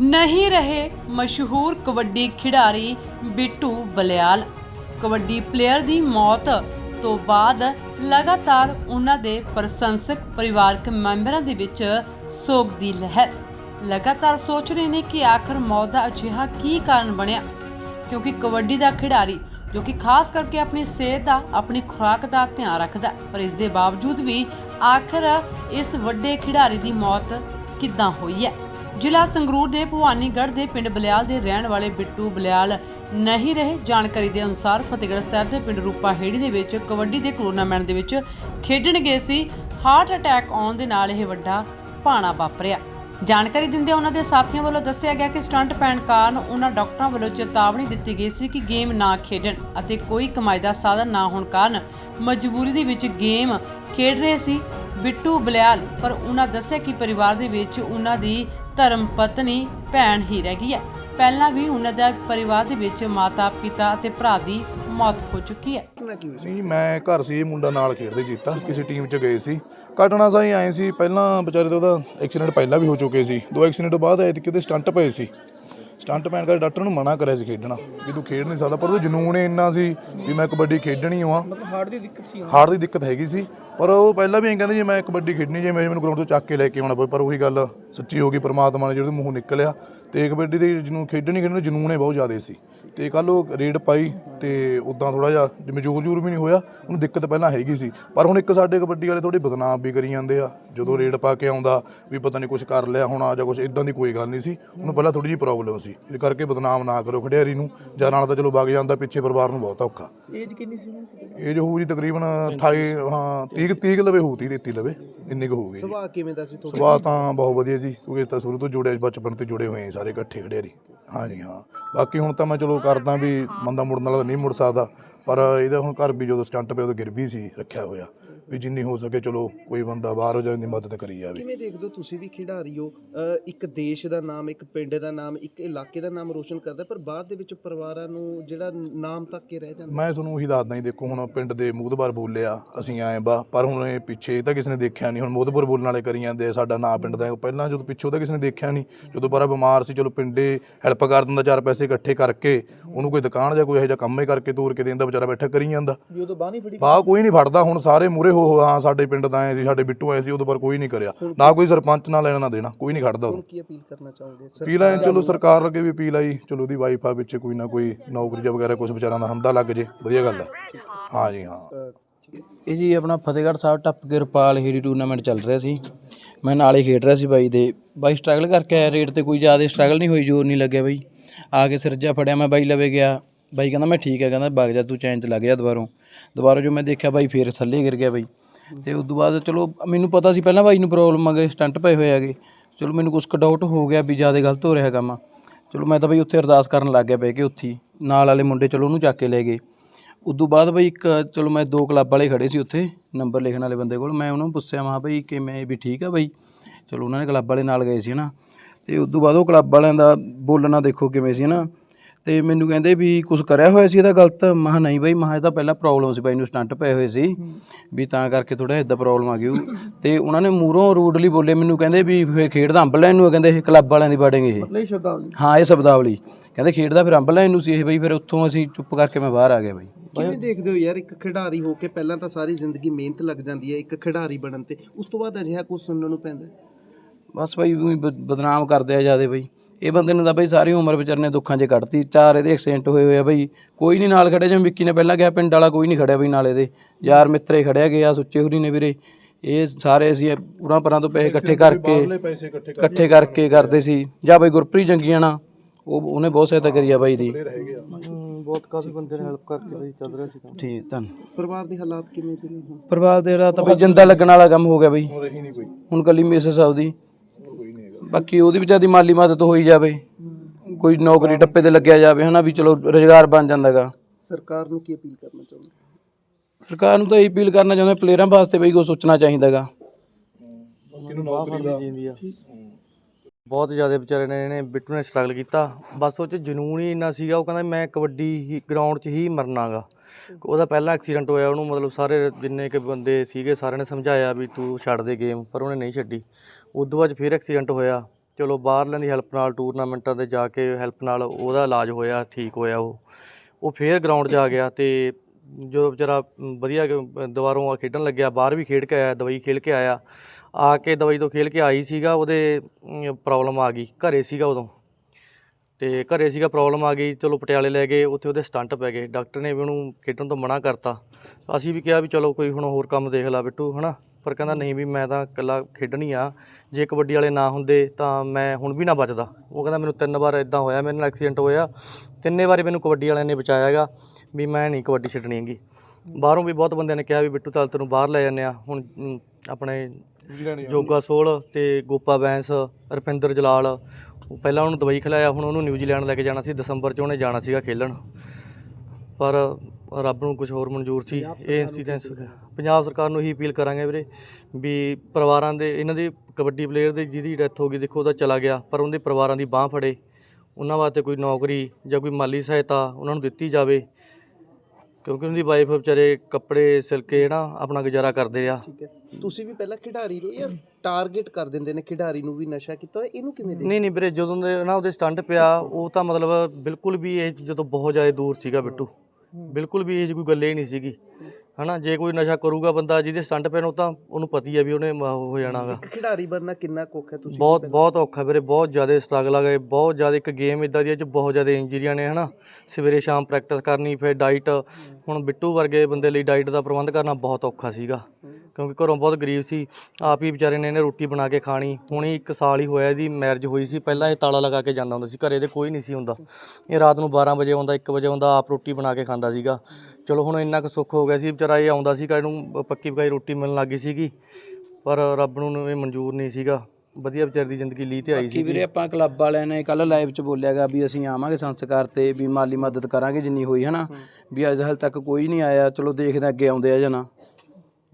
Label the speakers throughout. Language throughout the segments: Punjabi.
Speaker 1: ਨਹੀਂ ਰਹੇ ਮਸ਼ਹੂਰ ਕਬੱਡੀ ਖਿਡਾਰੀ ਬਿੱਟੂ ਬਲਿਆਲ। ਕਬੱਡੀ ਪਲੇਅਰ ਦੀ ਮੌਤ ਤੋਂ ਬਾਅਦ ਲਗਾਤਾਰ ਉਹਨਾਂ ਦੇ ਪ੍ਰਸ਼ੰਸਕ ਪਰਿਵਾਰਕ ਮੈਂਬਰਾਂ ਦੇ ਵਿੱਚ ਸੋਗ ਦੀ ਲਹਿਰ। ਲਗਾਤਾਰ ਸੋਚ ਰਹੇ ਨੇ ਕਿ ਆਖਰ ਮੌਤ ਦਾ ਅਜਿਹਾ ਕੀ ਕਾਰਨ ਬਣਿਆ? ਕਿਉਂਕਿ ਕਬੱਡੀ ਦਾ ਖਿਡਾਰੀ, ਜੋ ਕਿ ਖਾਸ ਕਰਕੇ ਆਪਣੀ ਸਿਹਤ ਦਾ, ਆਪਣੀ ਖੁਰਾਕ ਦਾ ਧਿਆਨ ਰੱਖਦਾ ਪਰ ਇਸ ਦੇ ਬਾਵਜੂਦ ਵੀ ਆਖਰ ਇਸ ਵੱਡੇ ਖਿਡਾਰੀ ਦੀ ਮੌਤ ਕਿੱਦਾਂ ਹੋਈ ਹੈ? ਜ਼ਿਲ੍ਹਾ ਸੰਗਰੂਰ ਦੇ ਭਵਾਨੀਗੜ੍ਹ ਦੇ ਪਿੰਡ ਬਲਿਆਲ ਦੇ ਰਹਿਣ ਵਾਲੇ ਬਿੱਟੂ ਬਲਿਆਲ ਨਹੀਂ ਰਹੇ। ਜਾਣਕਾਰੀ ਦੇ ਅਨੁਸਾਰ ਫਤਿਹਗੜ੍ਹ ਸਾਹਿਬ ਦੇ ਪਿੰਡ ਰੂਪਾ ਹੇੜੀ ਦੇ ਵਿੱਚ ਕਬੱਡੀ ਦੇ ਟੂਰਨਾਮੈਂਟ ਦੇ ਵਿੱਚ ਖੇਡਣ ਗਏ ਸੀ। ਹਾਰਟ ਅਟੈਕ ਆਉਣ ਦੇ ਨਾਲ ਇਹ ਵੱਡਾ ਭਾਣਾ ਵਾਪਰਿਆ। ਜਾਣਕਾਰੀ ਦਿੰਦੇ ਉਹਨਾਂ ਦੇ ਸਾਥੀਆਂ ਵੱਲੋਂ ਦੱਸਿਆ ਗਿਆ ਕਿ ਸਟੰਟ ਪੈਣ ਕਾਰਨ ਉਹਨਾਂ ਡਾਕਟਰਾਂ ਵੱਲੋਂ ਚੇਤਾਵਨੀ ਦਿੱਤੀ ਗਈ ਸੀ ਕਿ ਗੇਮ ਨਾ ਖੇਡਣ ਅਤੇ ਕੋਈ ਕਮਾਈ ਦਾ ਸਾਧਨ ਨਾ ਹੋਣ ਕਾਰਨ ਮਜਬੂਰੀ ਦੇ ਵਿੱਚ ਗੇਮ ਖੇਡ ਰਹੇ ਸੀ ਬਿੱਟੂ ਬਲਿਆਲ। ਪਰ ਉਹਨਾਂ ਦੱਸਿਆ ਕਿ ਪਰਿਵਾਰ ਦੇ ਵਿੱਚ ਉਹਨਾਂ ਦੀ ਧਰਮ ਪਤਨੀ ਭੈਣ ਹੀ ਰਹਿ ਗਈ ਹੈ। ਪਹਿਲਾਂ ਵੀ ਉਹਨਾਂ ਦਾ ਪਰਿਵਾਰ ਦੇ ਵਿੱਚ ਮਾਤਾ ਪਿਤਾ ਅਤੇ ਭਰਾ ਦੀ ਮੌਤ ਹੋ ਚੁੱਕੀ ਹੈ।
Speaker 2: ਨਹੀਂ ਮੈਂ ਘਰ ਸੀ ਇਹ ਮੁੰਡਾ ਨਾਲ ਖੇਡਦੇ ਜੀਤਾ। ਕਿਸੇ ਟੀਮ 'ਚ ਗਏ ਸੀ। ਘਟਨਾ ਸਾਈ ਆਏ ਸੀ ਪਹਿਲਾਂ ਵਿਚਾਰੇ ਦਾ ਉਹਦਾ ਐਕਸੀਡੈਂਟ ਪਹਿਲਾਂ ਵੀ ਹੋ ਚੁੱਕੇ ਸੀ। ਦੋ ਐਕਸੀਡੈਂਟ ਤੋਂ ਬਾਅਦ ਆਏ ਤੇ ਕਿਤੇ ਸਟੰਟ ਪਏ ਸੀ। ਸਟੰਟ ਪੈਣ ਕਰਕੇ ਡਾਕਟਰ ਨੂੰ ਮਨਾ ਕਰਿਆ ਸੀ ਖੇਡਣਾ ਵੀ ਤੂੰ ਖੇਡ ਨਹੀਂ ਸਕਦਾ। ਪਰ ਉਹ ਜਨੂਨ ਇੰਨਾ ਸੀ ਵੀ ਮੈਂ ਕਬੱਡੀ ਖੇਡਣੀ ਹਾਂ
Speaker 3: ਮਤਲਬ ਹਾਰਟ ਦੀ ਦਿੱਕਤ ਸੀ
Speaker 2: ਹਾਰਟ ਦੀ ਦਿੱਕਤ ਹੈਗੀ ਸੀ। ਪਰ ਉਹ ਪਹਿਲਾਂ ਵੀ ਐਂ ਕਹਿੰਦੇ ਜੇ ਮੈਂ ਕਬੱਡੀ ਖੇਡਣੀ ਜੇ ਮੈਨੂੰ ਗਰਾਊਂਡ ਤੋਂ ਚੱਕ ਕੇ ਲੈ ਕੇ ਆਉਣਾ ਪਵੇ। ਪਰ ਉਹੀ ਗੱਲ ਸੱਚੀ ਹੋ ਗਈ ਪਰਮਾਤਮਾ ਨੇ ਜਿਹੜੇ ਮੂੰਹੋਂ ਨਿਕਲਿਆ ਤੇ ਕਬੱਡੀ ਦੇ ਜਿਹਨੂੰ ਖੇਡਣੀ ਖੇਡਣੀ ਜਨੂਨ ਹੀ ਬਹੁਤ ਜ਼ਿਆਦਾ ਸੀ। ਤੇ ਕੱਲ ਉਹ ਰੇਡ ਪਾਈ ਤੇ ਉਦਾਂ ਥੋੜਾ ਜਿਹਾ ਜਿਵੇਂ ਜ਼ੋਰ ਜ਼ੋਰ ਵੀ ਨਹੀਂ ਹੋਇਆ ਉਹਨੂੰ ਦਿੱਕਤ ਪਹਿਲਾਂ ਹੈਗੀ ਸੀ। ਪਰ ਹੁਣ ਇੱਕ ਸਾਡੇ ਕਬੱਡੀ ਵਾਲੇ ਥੋੜੇ ਬਦਨਾਮ ਵੀ ਕਰੀ ਜਾਂਦੇ ਆ ਜਦੋਂ ਰੇਡ ਪਾ ਕੇ ਆਉਂਦਾ ਵੀ ਪਤਾ ਨਹੀਂ ਕੁਝ ਕਰ ਲਿਆ ਹੋਣਾ ਜਾਂ ਕੁਝ ਇਦਾਂ ਦੀ ਕੋਈ ਗੱਲ ਨਹੀਂ ਸੀ। ਉਹਨੂੰ ਪਹਿਲਾਂ ਥੋੜੀ ਜਿਹੀ ਪ੍ਰੋਬਲਮ ਸੀ। ਇਹ ਕਰਕੇ ਬਦਨਾਮ ਨਾ ਕਰੋ ਖਿਡਾਰੀ ਨੂੰ ਜਾਂ ਨਾਲ ਤਾਂ ਚਲੋ ਵਗ ਜਾਂਦਾ ਪਿੱਛੇ ਪਰਿਵਾਰ ਨੂੰ ਬਹੁਤ ਔਖਾ।
Speaker 3: ਏਜ ਕਿੰਨੀ ਸੀ ਉਹਨਾਂ ਦੀ
Speaker 2: ਇਹ ਜੋ ਹੋਊ ਜੀ ਤਕਰੀਬਨ 28 ਹਾਂ 30 30 ਲਵੇ ਹੋਊ 30 33 ਲਵੇ ਇੰਨੀ ਕੁ ਹੋਊਗੀ ਜੀ।
Speaker 3: ਸੁਭਾਅ ਕਿਵੇਂ ਦਾ ਸੀ ਤੁਹਾਡਾ
Speaker 2: ਸੁਭਾਅ ਤਾਂ ਬਹੁਤ ਵਧੀਆ ਜੀ ਕਿਉਂਕਿ ਇਸ ਤਾਂ ਸ਼ੁਰੂ ਤੋਂ ਜੁੜੇ, ਬਚਪਨ ਤੋਂ ਜੁੜੇ ਹੋਏ ਆ ਸਾਰੇ ਇਕੱਠੇ ਖੜਿਆਰੀ ਹਾਂਜੀ ਹਾਂ ਬਾਕੀ ਹੁਣ ਤਾਂ ਮੈਂ ਚਲੋ ਕਰਦਾ ਵੀ ਬੰਦਾ ਮੁੜਨ ਵਾਲਾ ਨਹੀਂ ਮੁੜ ਸਕਦਾ, ਪਰ ਇਹਦਾ ਹੁਣ ਘਰ ਵੀ ਜਦੋਂ ਸਟੰਟ ਪਿਆ, ਉਦੋਂ ਗਿਰ ਵੀ ਸੀ, ਰੱਖਿਆ ਹੋਇਆ। ਵੀ ਜਿੰਨੀ ਹੋ ਸਕੇ ਚਲੋ ਕੋਈ ਬੰਦਾ ਬਾਹਰ ਹੋ ਜਾਣ ਦੀ ਮਦਦ ਕਰੀ ਜਾਵੇ।
Speaker 3: ਕਿਵੇਂ ਦੇਖਦੇ ਹੋ ਤੁਸੀਂ ਵੀ ਖਿਡਾਰੀ ਹੋ? ਇੱਕ ਦੇਸ਼ ਦਾ ਨਾਮ ਇੱਕ ਪਿੰਡ ਦਾ ਨਾਮ ਇੱਕ ਇਲਾਕੇ ਦਾ ਨਾਮ ਰੋਸ਼ਨ ਕਰਦਾ ਪਰ ਬਾਅਦ ਦੇ ਵਿੱਚ ਪਰਿਵਾਰਾਂ ਨੂੰ ਜਿਹੜਾ ਨਾਮ ਤੱਕ ਕੇ ਰਹਿ ਜਾਂਦਾ।
Speaker 2: ਮੈਂ ਤੁਹਾਨੂੰ ਉਹੀ ਦੱਸਦਾ ਜੀ ਦੇਖੋ ਹੁਣ ਪਿੰਡ ਦੇ ਮੂਦਬਾਰ ਬੋਲਿਆ ਅਸੀਂ ਆਏ ਬਾ ਪਰ ਹੁਣ ਇਹ ਪਿੱਛੇ ਇਹ ਤਾਂ ਕਿਸੇ ਨੇ ਦੇਖਿਆ ਨਹੀਂ ਹੁਣ ਮੂਦਬਾਰ ਬੋਲਣ ਵਾਲੇ ਕਰੀ ਜਾਂਦੇ ਆ, ਸਾਡਾ ਨਾਂ ਪਿੰਡ ਦਾ ਹੈ। ਪਹਿਲਾਂ ਜਦੋਂ ਪਿੱਛੋਂ ਤਾਂ ਕਿਸੇ ਨੇ ਦੇਖਿਆ ਨਹੀਂ ਜਦੋਂ ਪਰ ਬਿਮਾਰ ਸੀ ਚਲੋ ਪਿੰਡੇ ਹੈਲਪ ਕਰ ਦਿੰਦਾ ਚਾਰ ਪੈਸੇ ਇਕੱਠੇ ਕਰਕੇ ਉਹਨੂੰ ਕੋਈ ਦੁਕਾਨ ਜਾਂ ਕੋਈ ਇਹੋ ਜਿਹਾ ਕੰਮ ਹੀ ਕਰਕੇ ਤੋਰ ਕੇ ਦੇਂਦਾ ਵਿਚਾਰਾ ਬੈਠਾ ਕਰੀ ਜਾਂਦਾ।
Speaker 3: ਵੀ ਉਦੋਂ ਬਾਹ ਨਹੀਂ ਫੜੀ।
Speaker 2: ਬਾਹ ਕੋਈ ਨਹੀਂ ਫੜਦਾ ਹੁਣ ਸਾਰੇ ਮੂਰੇ ਹੋ ਹੋ, ਸਾਡੇ ਪਿੰਡ ਦਾ ਆਏ ਸੀ ਸਾਡੇ ਬਿੱਟੂ ਆਏ ਸੀ ਉਦੋਂ ਪਰ ਕੋਈ ਨਹੀਂ ਕਰਿਆ। ਨਾ ਕੋਈ ਸਰਪੰਚ ਨਾਲ ਲੈਣਾ ਨਾ ਦੇਣਾ ਕੋਈ ਨਹੀਂ ਖੜਦਾ ਉਦੋਂ।
Speaker 3: ਹੁਣ ਕੀ ਅਪੀਲ ਕਰਨਾ ਚਾਹੋਗੇ? ਸਰ
Speaker 2: ਅਪੀਲ ਆਏ ਚਲੋ ਸਰਕਾਰ ਅੱਗੇ ਵੀ ਅਪੀਲ ਆਈ ਚਲੋ ਉਹਦੀ ਵਾਈਫ ਆ ਵਿੱਚ ਕੋਈ ਨਾ ਕੋਈ ਨੌਕਰੀ ਜਾਂ ਵਗੈਰਾ ਕੁਝ ਵਿਚਾਰਾਂ ਦਾ ਹੰਦਾ ਲੱਗ ਜੇ ਵਧੀਆ ਗੱਲ ਹੈ ਹਾਂ ਜੀ ਹਾਂ।
Speaker 3: ਅਹ ਠੀਕ ਹੈ
Speaker 4: ਇਹ ਜੀ ਆਪਣਾ ਫਤਿਹਗੜ੍ਹ ਸਾਹਿਬ ਟੱਪ ਕੇ ਰੁਪਾਲ ਹੇੜੀ ਟੂਰਨਾਮੈਂਟ ਚੱਲ ਰਿਹਾ ਸੀ। ਮੈਂ ਨਾਲ ਹੀ ਖੇਡ ਰਿਹਾ ਸੀ ਬਾਈ ਦੇ। ਬਾਈ ਸਟਰਗਲ ਕਰਕੇ ਆਇਆ ਰੇਟ ਤੇ ਕੋਈ ਜ਼ਿਆਦਾ ਸਟਰਗਲ ਨਹੀਂ ਹੋਈ ਜ਼ੋਰ ਨਹੀਂ ਲੱਗਿਆ ਬਾਈ। ਆ ਕੇ ਸਿਰਜਾ ਫੜਿਆ ਮੈਂ ਬਾਈ ਲਵੇ ਗਿਆ। ਬਾਈ ਕਹਿੰਦਾ ਮੈਂ ਠੀਕ ਹੈ ਕਹਿੰਦਾ ਵਗ ਜਾ ਤੂੰ ਚੈਨ ਚ ਲੱਗ ਜਾ ਦੁਬਾਰੋਂ। ਦੁਬਾਰਾ ਜੋ ਮੈਂ ਦੇਖਿਆ ਬਾਈ ਫੇਰ ਥੱਲੇ ਗਿਰ ਗਿਆ ਬਾਈ। ਤੇ ਉਸ ਤੋਂ ਬਾਅਦ ਚਲੋ, ਮੈਨੂੰ ਪਤਾ ਸੀ ਪਹਿਲਾਂ ਬਾਈ ਨੂੰ ਪ੍ਰੋਬਲਮ ਆ ਗਈ ਸਟੰਟ ਪਏ ਹੋਏ ਹੈਗੇ। ਚਲੋ ਮੈਨੂੰ ਕੁਛ ਕੁ ਡਾਊਟ ਹੋ ਗਿਆ ਵੀ ਜ਼ਿਆਦਾ ਗਲਤ ਹੋ ਰਿਹਾ ਕੰਮ ਚਲੋ ਮੈਂ ਤਾਂ ਬਈ ਉੱਥੇ ਅਰਦਾਸ ਕਰਨ ਲੱਗ ਗਿਆ ਬਹਿ ਕੇ ਉੱਥੇ ਹੀ। ਨਾਲ ਵਾਲੇ ਮੁੰਡੇ ਚਲੋ ਉਹਨੂੰ ਚੱਕ ਕੇ ਲੈ ਗਏ। ਉਦੋਂ ਬਾਅਦ ਬਈ ਇੱਕ ਚਲੋ ਮੈਂ ਦੋ ਕਲੱਬ ਵਾਲੇ ਖੜੇ ਸੀ ਉੱਥੇ ਨੰਬਰ ਲਿਖਣ ਵਾਲੇ ਬੰਦੇ ਕੋਲ। ਮੈਂ ਉਹਨਾਂ ਨੂੰ ਪੁੱਛਿਆ, ਮਾ ਬਈ ਕਿਵੇਂ ਵੀ ਠੀਕ ਆ ਬਈ। ਚਲੋ ਉਹਨਾਂ ਨੇ ਕਲੱਬ ਵਾਲੇ ਨਾਲ ਗਏ ਸੀ ਹਨਾ। ਤੇ ਤੋਂ ਬਾਅਦ ਉਹ ਕਲੱਬ ਵਾਲਿਆਂ ਦਾ ਬੋਲਣਾ ਦੇਖੋ ਕਿਵੇਂ ਸੀ ਹਨਾ। ਤੇ ਮੈਨੂੰ ਕਹਿੰਦੇ ਵੀ ਕੁਝ ਕਰਿਆ ਹੋਇਆ ਸੀ ਇਹਦਾ ਗਲਤ। ਮਹਾ ਨਹੀਂ ਬਈ ਮਹਾ ਇਹ ਤਾਂ ਪਹਿਲਾਂ ਪ੍ਰੋਬਲਮ ਸੀ ਬਾਈ ਨੂੰ ਸਟੰਟ ਪਏ ਹੋਏ ਸੀ। ਵੀ ਤਾਂ ਕਰਕੇ ਥੋੜਾ ਇਦਾਂ ਪ੍ਰੋਬਲਮ ਆ ਗਈ। ਤੇ ਉਹਨਾਂ ਨੇ ਮੂਹਰੋਂ ਰੂਡਲੀ ਬੋਲੇ ਮੈਨੂੰ ਕਹਿੰਦੇ ਵੀ ਫਿਰ ਖੇਡਦਾ ਅੰਬ ਲੈਣ ਨੂੰ ਕਹਿੰਦੇ ਇਹ ਕਲੱਬ ਵਾਲਿਆਂ ਦੀ ਬਾੜੇਗੇ ਇਹ।
Speaker 3: ਲਈ ਸ਼ਬਦਾਵਲੀ।
Speaker 4: ਹਾਂ ਇਹ ਸ਼ਬਦਾਵਲੀ। ਕਹਿੰਦੇ ਖੇਡਦਾ ਫਿਰ ਅੰਬ ਲੈਣ ਨੂੰ ਸੀ ਇਹ ਬਈ ਫਿਰ ਉੱਥੋਂ ਅਸੀਂ ਚੁੱਪ ਕਰਕੇ ਮੈਂ ਬਾਹਰ ਆ ਗਿਆ ਬਈ।
Speaker 3: ਕਿਵੇਂ ਦੇਖਦੇ ਹੋ ਯਾਰ ਇੱਕ ਖਿਡਾਰੀ ਹੋ ਕੇ ਪਹਿਲਾਂ ਤਾਂ ਸਾਰੀ ਜ਼ਿੰਦਗੀ ਮਿਹਨਤ ਲੱਗ ਜਾਂਦੀ ਹੈ ਇੱਕ ਖਿਡਾਰੀ ਬਣਨ ਤੇ। ਉਸ ਤੋਂ ਬਾਅਦ ਅਜਿਹਾ ਕੁਝ ਸੁਣਨ ਨੂੰ ਪੈਂਦਾ।
Speaker 4: ਬਸ ਬਈ ਬਦਨਾਮ ਕਰਦੇ ਆ ਜਿਆਦੇ ਬਈ। ਇਹ ਬੰਦੇ ਨੂੰ ਤਾਂ ਬਈ ਸਾਰੀ ਉਮਰ ਵਿਚਾਰੇ ਨੇ ਦੁੱਖਾਂ 'ਚ ਕੱਢਤੀ ਚਾਰ ਇਹਦੇ ਐਕਸੀਡੈਂਟ ਹੋਏ ਹੋਏ ਆ ਬਈ। ਕੋਈ ਨਹੀਂ ਨਾਲ ਖੜਿਆ ਜਿਵੇਂ ਵਿੱਕੀ ਨੇ ਪਹਿਲਾਂ ਕਿਹਾ ਪਿੰਡ ਵਾਲਾ ਕੋਈ ਨਹੀਂ ਖੜਿਆ ਬਈ ਨਾਲ ਇਹਦੇ। ਯਾਰ ਮਿੱਤਰੇ ਖੜਿਆ ਗਿਆ ਸੁੱਚੇ ਹੁਰੀ ਨੇ ਵੀਰੇ। ਇਹ ਸਾਰੇ ਅਸੀਂ ਉਰਾਂ ਪਰਾਂ ਤੋਂ ਪੈਸੇ ਇਕੱਠੇ ਕਰਕੇ
Speaker 2: ਇਕੱਠੇ
Speaker 4: ਕਰਕੇ ਕਰਦੇ ਸੀ। ਜਾਂ ਬਈ ਗੁਰਪ੍ਰੀਤ ਜੰਗੀਆਂ ਨਾਲ ਉਹ ਉਹਨੇ ਬਹੁਤ ਸਹਾਇਤਾ ਕਰੀ ਆ ਬਾਈ ਦੀ।
Speaker 3: ਬਹੁਤ ਕਾਫੀ ਬੰਦੇ ਨੇ ਹੈਲਪ ਕਰਕੇ ਬਈ ਚੱਲ ਰਿਹਾ ਸੀ
Speaker 4: ਠੀਕ ਧੰਨ।
Speaker 3: ਪਰਿਵਾਰ ਦੇ ਹਾਲਾਤ ਕਿਵੇਂ ਦੇ ਨੇ
Speaker 4: ਪਰਿਵਾਰ ਦੇ ਰਾਤ ਬਈ ਜਿੰਦਾ ਲੱਗਣ ਵਾਲਾ ਕੰਮ ਹੋ ਗਿਆ ਬਈ।
Speaker 2: ਰਹੀ ਨਹੀਂ ਕੋਈ।
Speaker 4: ਹੁਣ ਕੱਲੀ ਮਿਸਿਸ ਆਉਦੀ ਬਾਕੀ ਉਹਦੀ ਵੀ ਜਿਆਦੀ ਮਾਲੀ ਮਦਦ ਹੋਈ ਜਾਵੇ ਕੋਈ ਨੌਕਰੀ ਟੱਪੇ ਤੇ ਲੱਗਿਆ ਜਾਵੇ ਹਨਾ ਵੀ ਚਲੋ ਰੋਜ਼ਗਾਰ ਬਣ ਜਾਂਦਾਗਾ
Speaker 3: ਸਰਕਾਰ ਨੂੰ ਕੀ ਅਪੀਲ ਕਰਨਾ ਚਾਹੁੰਦੇ
Speaker 4: ਸਰਕਾਰ ਨੂੰ ਤਾਂ ਇਹ ਅਪੀਲ ਕਰਨਾ ਚਾਹੁੰਦੇ ਪਲੇਅਰਾਂ ਵਾਸਤੇ ਬਈ ਕੁਛ ਸੋਚਣਾ ਚਾਹੀਦਾਗਾ
Speaker 2: ਨੌਕਰੀ ਦਾ?
Speaker 5: ਬਹੁਤ ਜ਼ਿਆਦਾ ਵਿਚਾਰੇ ਨੇ ਇਹਨੇ ਬਿੱਟੂ ਨੇ ਸਟਰਗਲ ਕੀਤਾ। ਬਸ ਉਹ ਚ ਜਨੂਨ ਹੀ ਇੰਨਾ ਸੀਗਾ ਉਹ ਕਹਿੰਦਾ ਮੈਂ ਕਬੱਡੀ ਹੀ ਗਰਾਊਂਡ 'ਚ ਹੀ ਮਰਨਾਗਾ। ਉਹਦਾ ਪਹਿਲਾ ਐਕਸੀਡੈਂਟ ਹੋਇਆ, ਉਹਨੂੰ ਮਤਲਬ ਸਾਰੇ ਜਿੰਨੇ ਕਿ ਬੰਦੇ ਸੀਗੇ ਸਾਰਿਆਂ ਨੇ ਸਮਝਾਇਆ ਵੀ ਤੂੰ ਛੱਡ ਦੇ ਗੇਮ ਪਰ ਉਹਨੇ ਨਹੀਂ ਛੱਡੀ। ਉਦੋਂ ਬਾਅਦ 'ਚ ਫਿਰ ਐਕਸੀਡੈਂਟ ਹੋਇਆ। ਚਲੋ ਬਾਹਰਲਿਆਂ ਦੀ ਹੈਲਪ ਨਾਲ ਟੂਰਨਾਮੈਂਟਾਂ ਤੇ ਜਾ ਕੇ ਹੈਲਪ ਨਾਲ ਉਹਦਾ ਇਲਾਜ ਹੋਇਆ, ਠੀਕ ਹੋਇਆ ਉਹ। ਉਹ ਫੇਰ ਗਰਾਊਂਡ 'ਚ ਆ ਗਿਆ ਤੇ ਜਦੋਂ ਵਿਚਾਰਾ ਵਧੀਆ ਕ- ਦੁਬਾਰੋਂ ਆ ਖੇਡਣ ਲੱਗਿਆ। ਬਾਹਰ ਵੀ ਖੇਡ ਕੇ ਆਇਆ, ਦਵਾਈ ਖੇਲ ਕੇ ਆਇਆ। ਆ ਕੇ ਦਵਾਈ ਤੋਂ ਖੇਲ ਕੇ ਆਈ ਸੀਗਾ, ਉਹਦੇ ਪ੍ਰੋਬਲਮ ਆ ਗਈ। ਘਰੇ ਸੀਗਾ ਉਦੋਂ। ਤੇ ਘਰੇ ਸੀਗਾ ਪ੍ਰੋਬਲਮ ਆ ਗਈ ਚਲੋ ਪਟਿਆਲੇ ਲੈ ਗਏ ਉੱਥੇ ਉਹਦੇ ਸਟੰਟ ਪੈ ਗਏ। ਡਾਕਟਰ ਨੇ ਵੀ ਉਹਨੂੰ ਖੇਡਣ ਤੋਂ ਮਨਾ ਕਰਤਾ। ਅਸੀਂ ਵੀ ਕਿਹਾ ਵੀ ਚਲੋ ਕੋਈ ਹੁਣ ਹੋਰ ਕੰਮ ਦੇਖ ਲਾ ਬਿੱਟੂ ਹਨਾ? ਪਰ ਕਹਿੰਦਾ ਨਹੀਂ ਵੀ ਮੈਂ ਤਾਂ ਇਕੱਲਾ ਖੇਡਣੀ ਆ। ਜੇ ਕਬੱਡੀ ਵਾਲੇ ਨਾ ਹੁੰਦੇ ਤਾਂ ਮੈਂ ਹੁਣ ਵੀ ਨਾ ਬਚਦਾ। ਉਹ ਕਹਿੰਦਾ ਮੈਨੂੰ ਤਿੰਨ ਵਾਰ ਇਦਾਂ ਹੋਇਆ ਮੇਰੇ ਨਾਲ ਐਕਸੀਡੈਂਟ ਹੋਇਆ। ਤਿੰਨੇ ਵਾਰੀ ਮੈਨੂੰ ਕਬੱਡੀ ਵਾਲਿਆਂ ਨੇ ਬਚਾਇਆ ਹੈਗਾ ਵੀ ਮੈਂ ਨਹੀਂ ਕਬੱਡੀ ਛੱਡਣੀ ਹੈਗੀ। ਬਾਹਰੋਂ ਵੀ ਬਹੁਤ ਬੰਦਿਆਂ ਨੇ ਕਿਹਾ ਵੀ ਬਿੱਟੂ ਚੱਲ ਤੈਨੂੰ ਬਾਹਰ ਲੈ ਜਾਂਦੇ ਆ। ਹੁਣ ਆਪਣੇ ਜੋਗਾ ਸੋਲ ਤੇ ਗੋਪਾ ਬੈਂਸ ਰੁਪਿੰਦਰ ਜਲਾਲ ਉਹ ਪਹਿਲਾਂ ਉਹਨੂੰ ਦਵਾਈ ਖਿਲਾਇਆ ਹੁਣ ਉਹਨੂੰ ਨਿਊਜ਼ੀਲੈਂਡ ਲੈ ਕੇ ਜਾਣਾ ਸੀ ਦਸੰਬਰ 'ਚ ਉਹਨੇ ਜਾਣਾ ਸੀਗਾ ਖੇਲਣ। ਪਰ ਰੱਬ ਨੂੰ ਕੁਝ ਹੋਰ ਮਨਜ਼ੂਰ ਸੀ ਇਹ ਇਨਸੀਡੈਂਸ ਪੰਜਾਬ ਸਰਕਾਰ ਨੂੰ ਇਹੀ ਅਪੀਲ ਕਰਾਂਗੇ ਵੀਰੇ ਵੀ ਪਰਿਵਾਰਾਂ ਦੇ ਇਹਨਾਂ ਦੀ ਕਬੱਡੀ ਪਲੇਅਰ ਦੀ ਜਿਹਦੀ ਡੈਥ ਹੋ ਗਈ ਦੇਖੋ ਉਹਦਾ ਚਲਾ ਗਿਆ ਪਰ ਉਹਦੇ ਪਰਿਵਾਰਾਂ ਦੀ ਬਾਹ ਫੜੇ। ਉਹਨਾਂ ਵਾਸਤੇ ਕੋਈ ਨੌਕਰੀ ਜਾਂ ਕੋਈ ਮਾਲੀ ਸਹਾਇਤਾ ਉਹਨਾਂ ਨੂੰ ਦਿੱਤੀ ਜਾਵੇ ਕਿਉਂਕਿ ਉਹਦੀ ਵਾਈਫ ਵਿਚਾਰੇ ਕੱਪੜੇ ਸਿਲ ਕੇ ਜਿਹੜਾ ਆਪਣਾ ਗੁਜ਼ਾਰਾ ਕਰਦੇ ਆ।
Speaker 3: ਠੀਕ ਹੈ। ਤੁਸੀਂ ਵੀ ਪਹਿਲਾਂ ਖਿਡਾਰੀ ਰਹੋ ਯਾਰ। ਟਾਰਗੇਟ ਕਰ ਦਿੰਦੇ ਨੇ ਖਿਡਾਰੀ ਨੂੰ ਵੀ ਨਸ਼ਾ ਕੀਤਾ ਹੋਇਆ ਇਹਨੂੰ ਕਿਵੇਂ ਦੇ
Speaker 5: ਨਹੀਂ ਨਹੀਂ ਵੀਰੇ ਜਦੋਂ ਦੇ ਨਾ ਉਹਦੇ ਸਟੰਟ ਪਿਆ ਉਹ ਤਾਂ ਮਤਲਬ ਬਿਲਕੁਲ ਵੀ ਇਹ ਜਦੋਂ ਬਹੁਤ ਜ਼ਿਆਦਾ ਦੂਰ ਸੀਗਾ ਬਿੱਟੂ। ਬਿਲਕੁਲ ਵੀ ਇਹ 'ਚ ਕੋਈ ਗੱਲ ਹੀ ਨਹੀਂ ਸੀਗੀ। ਹਨਾ ਜੇ ਕੋਈ ਨਸ਼ਾ ਕਰੂਗਾ ਬੰਦਾ ਜਿਹਦੇ ਸਟੰਟ ਪੈਣ ਉਹ ਤਾਂ ਉਹਨੂੰ ਪਤੀ ਆ ਵੀ ਉਹਨੇ ਮ- ਹੋ ਜਾਣਾਗਾ।
Speaker 3: ਇੱਕ ਖਿਡਾਰੀ ਬਣਨਾ ਕਿੰਨਾ ਕੁੱਖ ਹੈ ਤੁਸੀਂ
Speaker 5: ਬਹੁਤ ਬਹੁਤ ਔਖਾ ਵੀਰੇ ਬਹੁਤ ਜ਼ਿਆਦਾ ਸਟਰਗਲ ਆ ਗਏ ਬਹੁਤ ਜ਼ਿਆਦਾ ਇੱਕ ਗੇਮ ਇਦਾਂ ਦੀ ਹੈ ਚ ਬਹੁਤ ਜ਼ਿਆਦਾ ਇੰਜਰੀਆਂ ਨੇ ਹਨਾ। ਸਵੇਰੇ ਸ਼ਾਮ ਪ੍ਰੈਕਟਿਸ ਕਰਨੀ ਫਿਰ ਡਾਈਟ ਹੁਣ ਬਿੱਟੂ ਵਰਗੇ ਬੰਦੇ ਲਈ ਡਾਈਟ ਦਾ ਪ੍ਰਬੰਧ ਕਰਨਾ ਬਹੁਤ ਔਖਾ ਸੀਗਾ ਕਿਉਂਕਿ ਘਰੋਂ ਬਹੁਤ ਗਰੀਬ ਸੀ। ਆਪ ਹੀ ਵਿਚਾਰੇ ਨੇ ਇਹਨੇ ਰੋਟੀ ਬਣਾ ਕੇ ਖਾਣੀ। ਹੁਣੇ ਇੱਕ ਸਾਲ ਹੀ ਹੋਇਆ ਇਹਦੀ ਮੈਰਿਜ ਹੋਈ ਸੀ। ਪਹਿਲਾਂ ਇਹ ਤਾਲਾ ਲਗਾ ਕੇ ਜਾਂਦਾ ਹੁੰਦਾ ਸੀ ਘਰੇ ਤੇ ਕੋਈ ਨਹੀਂ ਸੀ ਹੁੰਦਾ। ਇਹ ਰਾਤ ਨੂੰ 12 ਵਜੇ ਆਉਂਦਾ 1 ਵਜੇ ਆਉਂਦਾ ਆਪ ਰੋਟੀ ਬਣਾ ਕੇ ਖਾਂਦਾ ਸੀਗਾ। ਚਲੋ ਹੁਣ ਇੰਨਾ ਕੁ ਸੁੱਖ ਹੋ ਗਿਆ ਸੀ ਵਿਚਾਰਾ ਇਹ ਆਉਂਦਾ ਸੀਗਾ ਇਹਨੂੰ ਪੱਕੀ ਪਕਾਈ ਰੋਟੀ ਮਿਲਣ ਲੱਗੀ ਸੀਗੀ ਪਰ ਰੱਬ ਨੂੰ ਇਹ ਮਨਜ਼ੂਰ ਨਹੀਂ ਸੀਗਾ। ਵਧੀਆ ਵਿਚਾਰੀ ਦੀ ਜ਼ਿੰਦਗੀ ਲਈ ਤੇ ਆਈ ਸੀ
Speaker 4: ਵੀਰੇ ਆਪਾਂ ਕਲੱਬ ਵਾਲਿਆਂ ਨੇ ਕੱਲ ਲਾਈਵ 'ਚ ਬੋਲਿਆਗਾ ਵੀ ਅਸੀਂ ਆਵਾਂਗੇ ਸੰਸਕਾਰ ਤੇ ਵੀ ਮਾਲੀ ਮਦਦ ਕਰਾਂਗੇ ਜਿੰਨੀ ਹੋਈ ਹਨਾ? ਵੀ ਅੱਜ ਹਾਲ ਤੱਕ ਕੋਈ ਨਹੀਂ ਆਇਆ ਚਲੋ ਦੇਖਦੇ ਅੱਗੇ ਆਉਂਦੇ ਆ ਜਾਂ ਨਾ।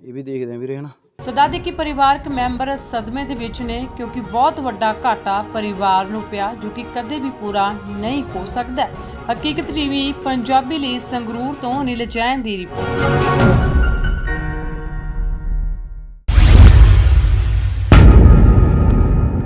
Speaker 4: ਇਹ ਵੀ ਦੇਖਦੇ ਆ ਵੀਰੇ ਹਨਾ?
Speaker 1: ਸਦਾਦੇ ਕੀ ਪਰਿਵਾਰਕ ਮੈਂਬਰ ਸਦਮੇ ਦੇ ਵਿੱਚ ਨੇ, ਕਿਉਂਕਿ ਬਹੁਤ ਵੱਡਾ ਘਾਟਾ ਪਰਿਵਾਰ ਨੂੰ ਪਿਆ, ਜੋ ਕਿ ਕਦੇ ਵੀ ਪੂਰਾ ਨਹੀਂ ਹੋ ਸਕਦਾ। ਹਕੀਕਤ ਟੀਵੀ, ਪੰਜਾਬੀ ਲਈ ਸੰਗਰੂਰ ਤੋਂ ਅਨਿਲ ਜੈਨ ਦੀ ਰਿਪੋਰਟ।